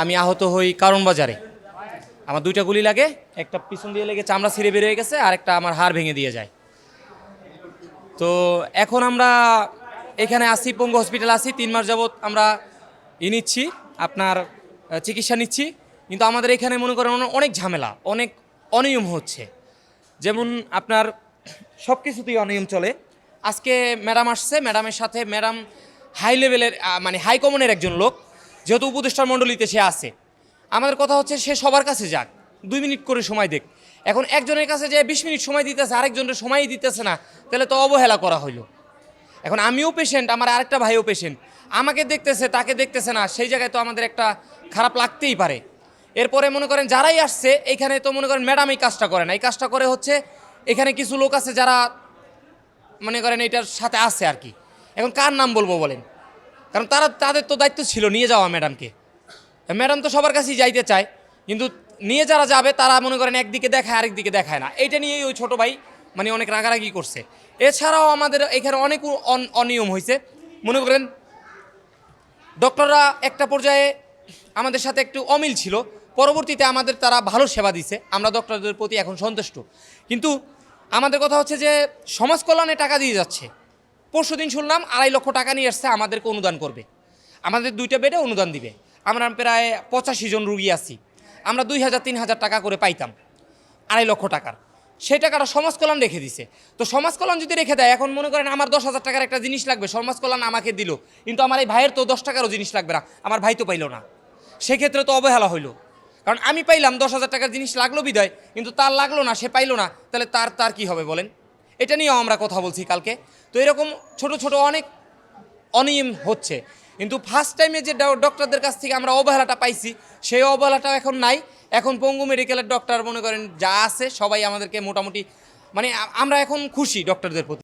আমি আহত হই কারণ বাজারে। আমার দুইটা গুলি লাগে, একটা পিছন দিয়ে লেগে চামড়া ছিঁড়ে বেরিয়ে গেছে আর একটা আমার হাড় ভেঙে দিয়ে যায়। তো এখন আমরা এখানে আসি, পঙ্গু হসপিটাল আসি, তিন মাস যাবৎ আমরা ই নিচ্ছি, আপনার চিকিৎসা নিচ্ছি। কিন্তু আমাদের এখানে মনে করেন অনেক ঝামেলা, অনেক অনিয়ম হচ্ছে। যেমন আপনার সব কিছুতেই অনিয়ম চলে। আজকে ম্যাডাম আসছে, ম্যাডামের সাথে, ম্যাডাম হাই লেভেলের মানে হাই কমনের একজন লোক। যেহেতু উপদেষ্টার মণ্ডলীতে সে আছে। আমাদের কথা হচ্ছে সে সবার কাছে যাক। দুই মিনিট করে সময় দেখ। এখন একজনের কাছে যে বিশ মিনিট সময় দিতেছে, আরেকজনের সময়ই দিতেছে না, তাহলে তো অবহেলা করা হইল। এখন আমিও পেশেন্ট আমার আরেকটা ভাইও পেশেন্ট আমাকে দেখতেছে, তাকে দেখতেছে না, সেই জায়গায় তো আমাদের একটা খারাপ লাগতেই পারে। এরপরে মনে করেন যারাই আসছে, এখানে তো মনে করেন ম্যাডাম এই কাজটা করে না। এই কাজটা করে হচ্ছে এখানে কিছু লোক আছে যারা মনে করেন এটার সাথে আছে আর কি। এখন কার নাম বলব বলেন? কারণ তারা তাদের তো দায়িত্ব ছিল নিয়ে যাওয়া ম্যাডামকে। ম্যাডাম তো সবার কাছেই যাইতে চায়, কিন্তু নিয়ে যারা যাবে তারা মনে করেন একদিকে দেখায় আরেক দিকে দেখায় না। এইটা নিয়েই ওই ছোটো ভাই মানে অনেক রাগারাগি করছে। এছাড়াও আমাদের এখানে অনেক অন- অনিয়ম হয়েছে। মনে করেন ডক্টররা একটা পর্যায়ে আমাদের সাথে একটু অমিল ছিল। পরবর্তীতে আমাদের তারা ভালো সেবা দিছে। আমরা ডক্টরদের প্রতি এখন সন্তুষ্ট। কিন্তু আমাদের কথা হচ্ছে যে সমাজ কল্যাণে টাকা দিয়ে যাচ্ছে। পরশু দিন শুনলাম আড়াই লক্ষ টাকা নিয়ে আসছে, আমাদেরকে অনুদান করবে। আমাদের দুইটা বেডে অনুদান দিবে। আমরা প্রায় পঁচাশি জন রুগী আছি। আমরা দুই হাজার, তিন হাজার টাকা করে পাইতাম, আড়াই লক্ষ টাকার। সেই টাকাটা সমাজ কল্যাণ রেখে দিছে। তো সমাজ কল্যাণ যদি রেখে দেয়, এখন মনে করেন আমার দশ হাজার টাকার একটা জিনিস লাগবে, সমাজ কল্যাণ আমাকে দিল। কিন্তু আমার এই ভাইয়ের তো দশ টাকারও জিনিস লাগবে না, আমার ভাই তো পাইলো না। সেক্ষেত্রে তো অবহেলা হইল। কারণ আমি পাইলাম দশ হাজার টাকার জিনিস লাগল বিদায়, কিন্তু তার লাগল না, সে পাইলো না, তাহলে তার তার কি হবে বলেন? এটা নিয়েও আমরা কথা বলছি কালকে। তো এরকম ছোট ছোট অনেক অনিয়ম হচ্ছে। কিন্তু ফার্স্ট টাইমে যে ডক্টরদের কাছ থেকে আমরা অবহেলাটা পাইছি, সেই অবহেলাটা এখন নাই। এখন পঙ্গু মেডিকেলের ডক্টর মনে করেন যা আছে, সবাই আমাদেরকে মোটামুটি মানে আমরা এখন খুশি ডক্টরদের প্রতি।